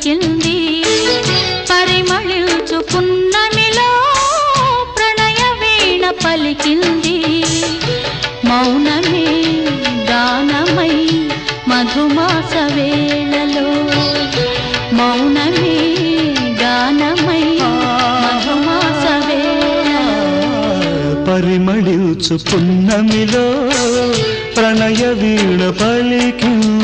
పలికింది పరిమళిల్చు పున్నమిలో ప్రణయ వీణ పలికింది. మౌనమే గానమై మధుమాస వేళలో. మౌనమే గానమై మధుమాస వేళలో. పరిమళించు పున్నమిలో ప్రణయ వీణ పలికింది.